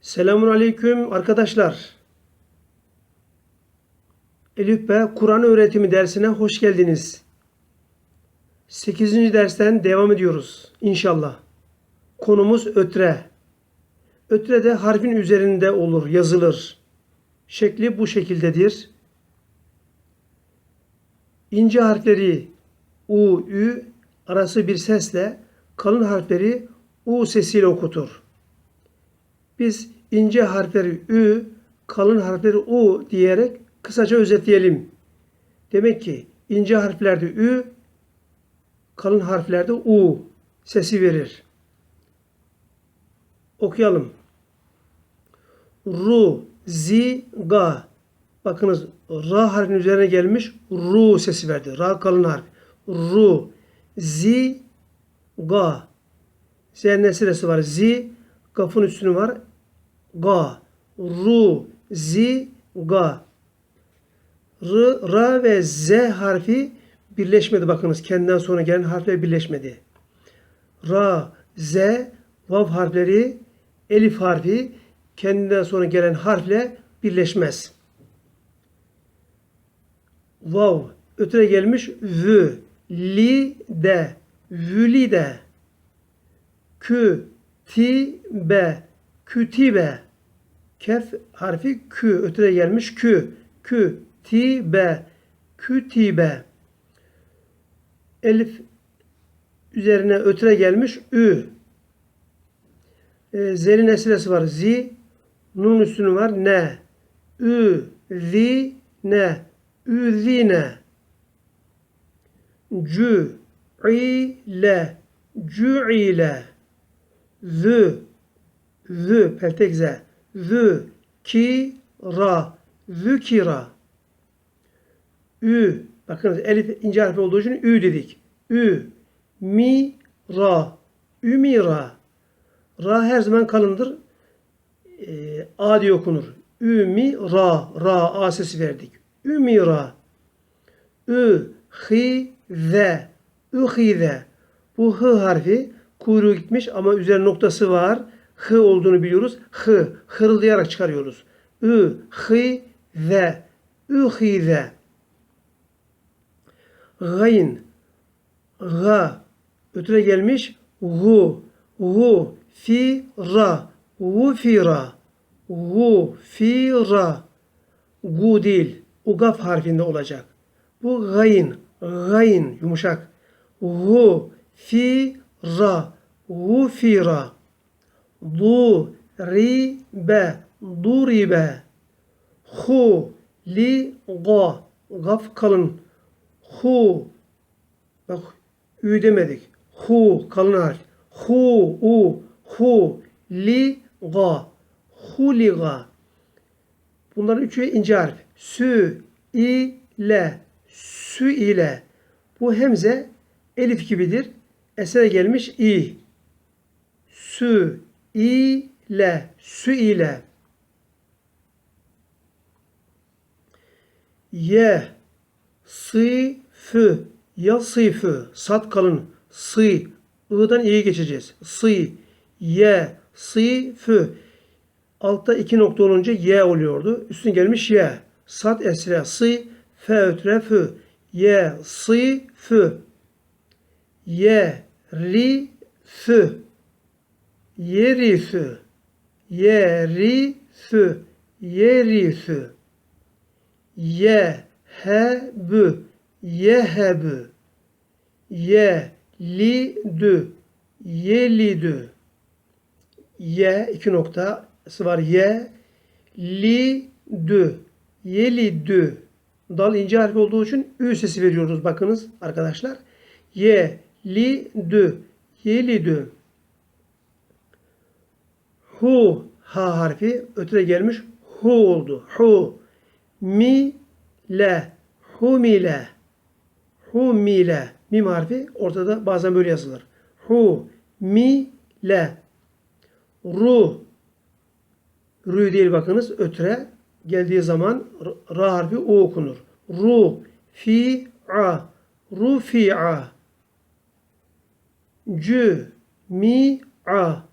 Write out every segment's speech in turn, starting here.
Selamun Aleyküm arkadaşlar. Elif B Kur'an öğretimi dersine hoş geldiniz. 8. dersten devam ediyoruz inşallah. Konumuz ötre. Ötre de harfin üzerinde olur, yazılır. Şekli bu şekildedir. İnce harfleri U, Ü arası bir sesle kalın harfleri U sesiyle okutur. Biz ince harfleri Ü, kalın harfleri U diyerek kısaca özetleyelim. Demek ki ince harflerde Ü, kalın harflerde U sesi verir. Okuyalım. Ru, zi, ga. Bakınız ra harfinin üzerine gelmiş ru sesi verdi. Ra kalın harf. Ru, zi, ga. Z nesiresi var. Zi, gafın üstünü var. Ga. Ru, zi, ga. R, ra ve z harfi birleşmedi. Bakınız kendinden sonra gelen harfler birleşmedi. Ra, z, vav harfleri, elif harfi kendinden sonra gelen harfle birleşmez. Vav ötüre gelmiş vü, li de, vüli de, kü, ti, be, kütibe. Kef harfi kü ötüre gelmiş kü, kü, ti, be, kütibe. Elif üzerine ötüre gelmiş ü. E, zelin esresi var. Zi. Nun üstünü var. Ne. Ü. Zi. Ne. Üzine. Cü. İle. Cü'ile. Zü. Zü. Peltek ze. Zü. Ki. Ra. Zükira. Ü. Bakınız elif ince harfi olduğu için ü dedik. Ü. Mi. Ra. Ümira. Ra her zaman kalındır. E, a diye okunur. Ümi ra. Ra. A sesi verdik. Ümira. Ü. Hi. Ze. Ühize. Bu hı harfi kuyruğu gitmiş ama üzerine noktası var. Hı olduğunu biliyoruz. Hı. Hırıldayarak çıkarıyoruz. Ü. Hi. Ze. Ühize. Gayn. Ga. Ötüre gelmiş. Gu. Gu. Fi. Ra. Gufira. Gufira. Gu değil. Ugaf harfinde olacak. Bu gayn. Gayn. Yumuşak. Gu. Fi. Ra. Gufira. Du. Ri. Be. Duribe. Hu. Li. Ga. Gaf kalın. Hu. Bak ü demedik. Hu kalın harf. Hu u hu li ga huliga. Bunların üçü ince harf. Sü ile sü ile. Bu hemze elif gibidir. Esere gelmiş i. Sü ile sü ile. Ye sıfı yasıfı sat kalın sı ı'dan i'ye geçeceğiz. Sı ye sıfı altta iki nokta olunca ye oluyordu. Üstüne gelmiş ye. Sat esre sı fe ötre fü ye sıfı ye ri fü yerifü yerifü yerifü yehebü yehebü yelidü yelidü ye iki noktası var. Ye lidü yelidü dal ince harfi olduğu için ü sesi veriyoruz. Bakınız arkadaşlar. Ye lidü yelidü hu ha harfi ötüre gelmiş hu oldu. Hu. Mi le. Humile humile mim harfi ortada bazen böyle yazılır. Hu mi le. Ru. Ru değil bakınız ötre geldiği zaman ra harfi u okunur. Ru fi a. Ru fi a. Cü mi a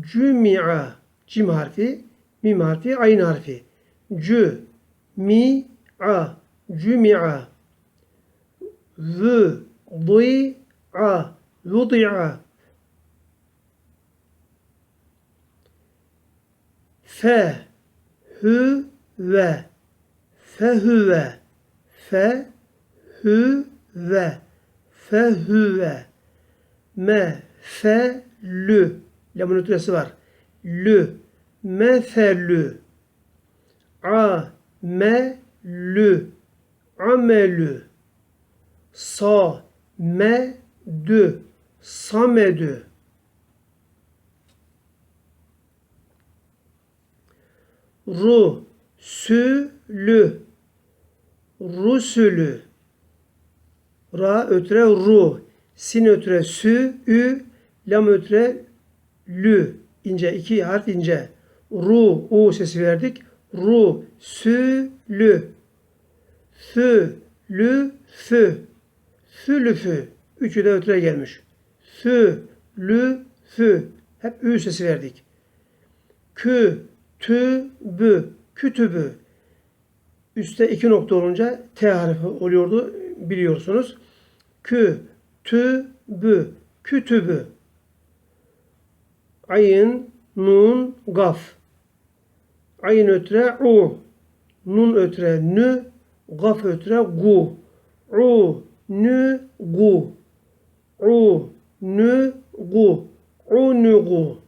cümi'a Cim harfi, mim harfi, ayn harfi. Cü, mi, a, cümi'a. Vü, dı, a, vudi'a. Fe, hü, ve. Fehüve. Fe, hü, ve. Fehüve. Me, fe, lü. Lamın ötüresi var. Lü. Mefelü. A, me, lü. Amelü. Sa, me, dü. Samedü. Ru, sü, lü. Rusülü. Ra ötre ru. Sin ötre sü, ü. Lam ötre lü. ince iki harf ince. Ru, u sesi verdik. Ru, sü, lü. Sü, lü, fü. Sülüfü. Üçü de ötüre gelmiş. Sü, lü, fü. Hep ü sesi verdik. Kü, tü, bü. Kütübü. Üste iki nokta olunca T harfi oluyordu biliyorsunuz. Kü, tü, bü. Kütübü. Ayın, nun, gaf. Ayın ötre u. Nun ötre nü. Gaf ötre gu. U, nü, gu. U, nü, gu. U, nü, gu.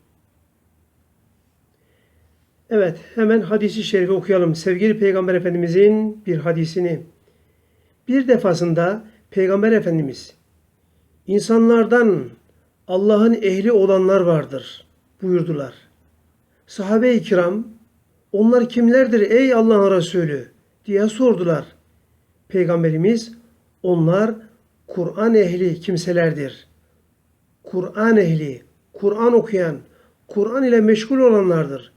Evet, hemen hadisi şerifi okuyalım. Sevgili Peygamber Efendimizin bir hadisini. Bir defasında Peygamber Efendimiz insanlardan Allah'ın ehli olanlar vardır buyurdular. Sahabe-i kiram onlar kimlerdir ey Allah'ın Resulü diye sordular. Peygamberimiz onlar Kur'an ehli kimselerdir. Kur'an ehli, Kur'an okuyan, Kur'an ile meşgul olanlardır.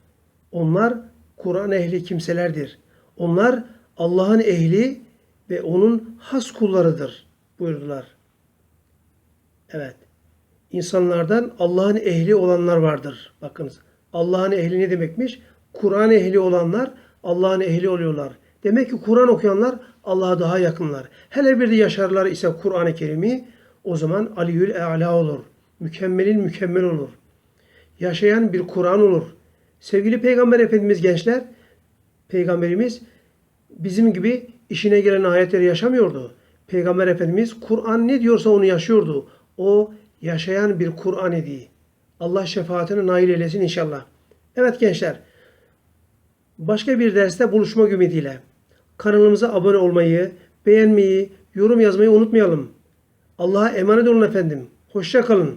Onlar Kur'an ehli kimselerdir. Onlar Allah'ın ehli ve onun has kullarıdır buyurdular. Evet. İnsanlardan Allah'ın ehli olanlar vardır. Bakınız. Allah'ın ehli ne demekmiş? Kur'an ehli olanlar Allah'ın ehli oluyorlar. Demek ki Kur'an okuyanlar Allah'a daha yakınlar. Hele bir de yaşarlar ise Kur'an-ı Kerim'i o zaman Aliyül E'la olur. Mükemmelin mükemmel olur. Yaşayan bir Kur'an olur. Sevgili Peygamber Efendimiz gençler, Peygamberimiz bizim gibi işine gelen ayetleri yaşamıyordu. Peygamber Efendimiz Kur'an ne diyorsa onu yaşıyordu. O yaşayan bir Kur'an idi. Allah şefaatine nail eylesin inşallah. Evet gençler, başka bir derste buluşmak ümidiyle kanalımıza abone olmayı, beğenmeyi, yorum yazmayı unutmayalım. Allah'a emanet olun efendim. Hoşça kalın.